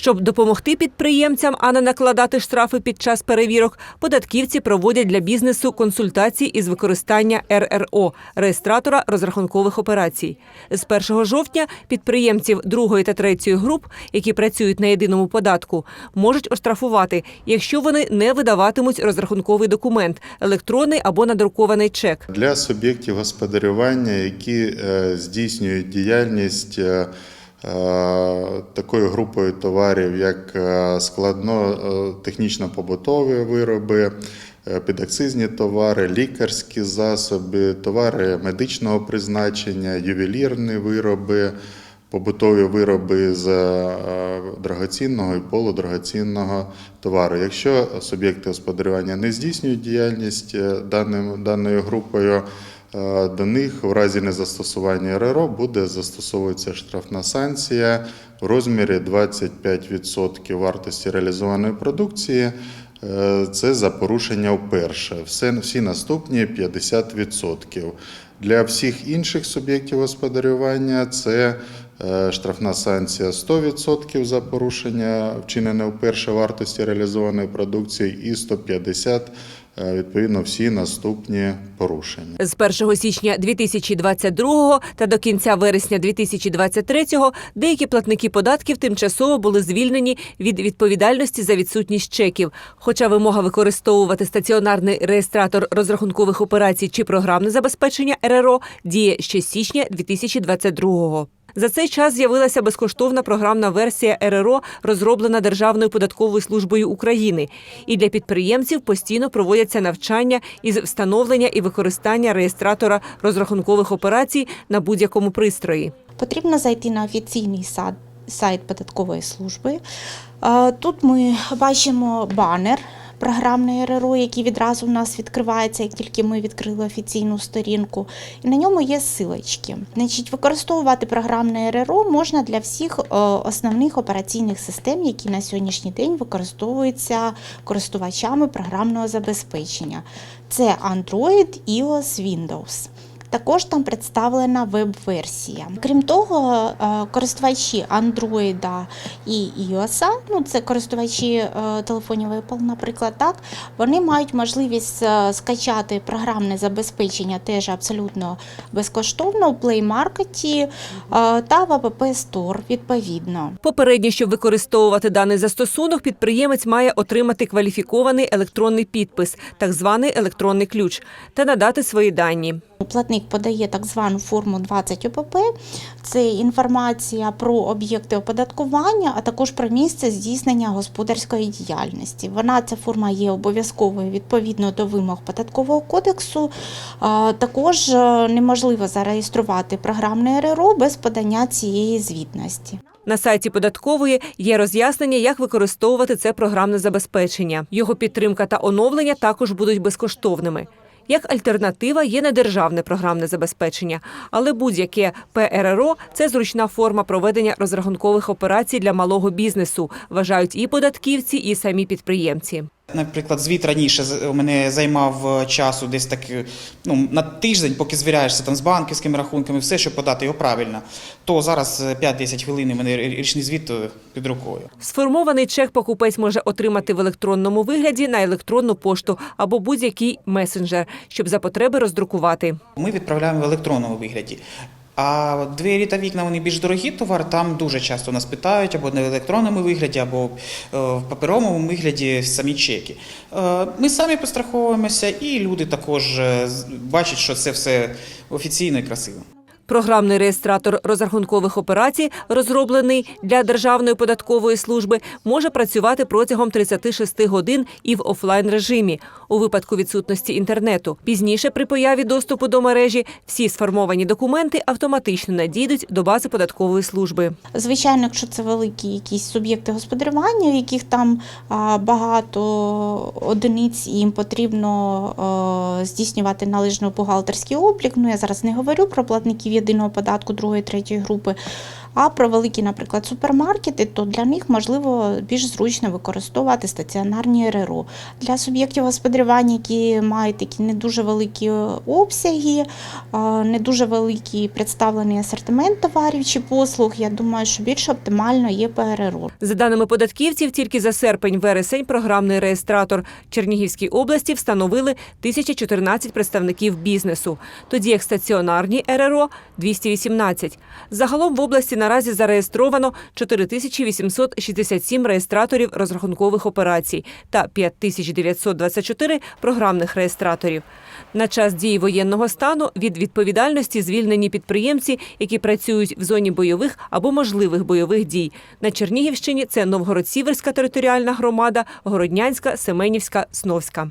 Щоб допомогти підприємцям, а не накладати штрафи під час перевірок, податківці проводять для бізнесу консультації із використання РРО – реєстратора розрахункових операцій. З 1 жовтня підприємців другої та третьої груп, які працюють на єдиному податку, можуть оштрафувати, якщо вони не видаватимуть розрахунковий документ – електронний або надрукований чек. Для суб'єктів господарювання, які е, здійснюють діяльність е, такою групою товарів, як е, складно-технічно-побутові вироби, е, підакцизні товари, лікарські засоби, товари медичного призначення, ювелірні вироби. Побутові вироби з е, драгоцінного і полудрагоцінного товару. Якщо суб'єкти господарювання не здійснюють діяльність е, даною групою, е, до них в разі незастосування РРО буде застосовуватися штрафна санкція в розмірі 25% вартості реалізованої продукції. Е, Це за порушення вперше. Все, всі наступні 50%. Для всіх інших суб'єктів господарювання це е, штрафна санкція 100% за порушення вчинене вперше вартості реалізованої продукції і 150% е, відповідно всі наступні порушення. З 1 січня 2022 та до кінця вересня 2023 деякі платники податків тимчасово були звільнені від відповідальності за відсутність чеків. Хоча вимога використовувати стаціонарний реєстратор розрахункових операцій чи програмне забезпечення РРО діє ще з січня 2022 за цей час з'явилася безкоштовна програмна версія РРО, розроблена Державною податковою службою України. І для підприємців постійно проводяться навчання із встановлення і використання реєстратора розрахункових операцій на будь-якому пристрої. Потрібно зайти на офіційний сайт, податкової служби. Е, Тут ми бачимо банер програмної РРО, який відразу в нас відкривається, як тільки ми відкрили офіційну сторінку. І на ньому є силочки. Значить, використовувати програмне РРО можна для всіх е, основних операційних систем, які на сьогоднішній день використовуються користувачами програмного забезпечення. Це Android, iOS, Windows. Також там представлена веб-версія. Крім того, е, користувачі Android і iOS, ну це користувачі е, телефонів Apple, наприклад, так, вони мають можливість е, скачати програмне забезпечення теж абсолютно безкоштовно у Play Market та в App Store відповідно. Попередньо, щоб використовувати даний застосунок, підприємець має отримати кваліфікований електронний підпис, так званий електронний ключ, та надати свої дані. Платник подає так звану форму 20 ОПП. Це інформація про об'єкти оподаткування, а також про місце здійснення господарської діяльності. Вона ця форма є обов'язковою відповідно до вимог податкового кодексу. Також е, неможливо зареєструвати програмне РРО без подання цієї звітності. На сайті податкової є роз'яснення, як використовувати це програмне забезпечення. Його підтримка та оновлення також будуть безкоштовними. Як альтернатива є недержавне програмне забезпечення, але будь-яке ПРРО – це зручна форма проведення розрахункових операцій для малого бізнесу, вважають і податківці, і самі підприємці. Наприклад, звіт раніше мене займав е, часу десь так е, ну, на тиждень, поки звіряєшся там з банківськими рахунками, все, щоб подати його правильно. То зараз е, 5-10 хвилин у мене річний звіт е, під рукою. Сформований чек покупець може отримати в електронному вигляді на електронну пошту або будь-який месенджер, щоб за потреби роздрукувати. Ми відправляємо в електронному вигляді. А двері та вікна вони більш дорогі товар. Там дуже часто нас питають або на електронному вигляді, або е, в паперовому вигляді самі чеки. Е, Ми самі постраховуємося, і люди також е, бачать, що це все офіційно і красиво. Програмний реєстратор розрахункових операцій, розроблений для Державної податкової служби, може працювати протягом 36 годин і в офлайн режимі у випадку відсутності інтернету. Пізніше, при появі доступу до мережі, всі сформовані документи автоматично надійдуть до бази податкової служби. Звичайно, якщо це великі якісь суб'єкти господарювання, яких там багато одиниць, і їм потрібно здійснювати належно бухгалтерський облік. Ну я зараз не говорю про платників єдиного податку другої, третьої групи. А про великі, наприклад, супермаркети, то для них можливо більш зручно використовувати стаціонарні РРО. Для суб'єктів господарювання, які мають такі не дуже великі обсяги, не дуже великий представлений асортимент товарів чи послуг, я думаю, що більш оптимально є ПРРО. За даними податківців, тільки за серпень-вересень програмний реєстратор Чернігівській області встановили 1014 представників бізнесу, тоді як стаціонарні РРО – 218. Загалом в області наразі зареєстровано 4867 реєстраторів розрахункових операцій та 5924 програмних реєстраторів. На час дії воєнного стану від відповідальності звільнені підприємці, які працюють в зоні бойових або можливих бойових дій. На Чернігівщині це Новгород-Сіверська територіальна громада, Городнянська, Семенівська, Сновська.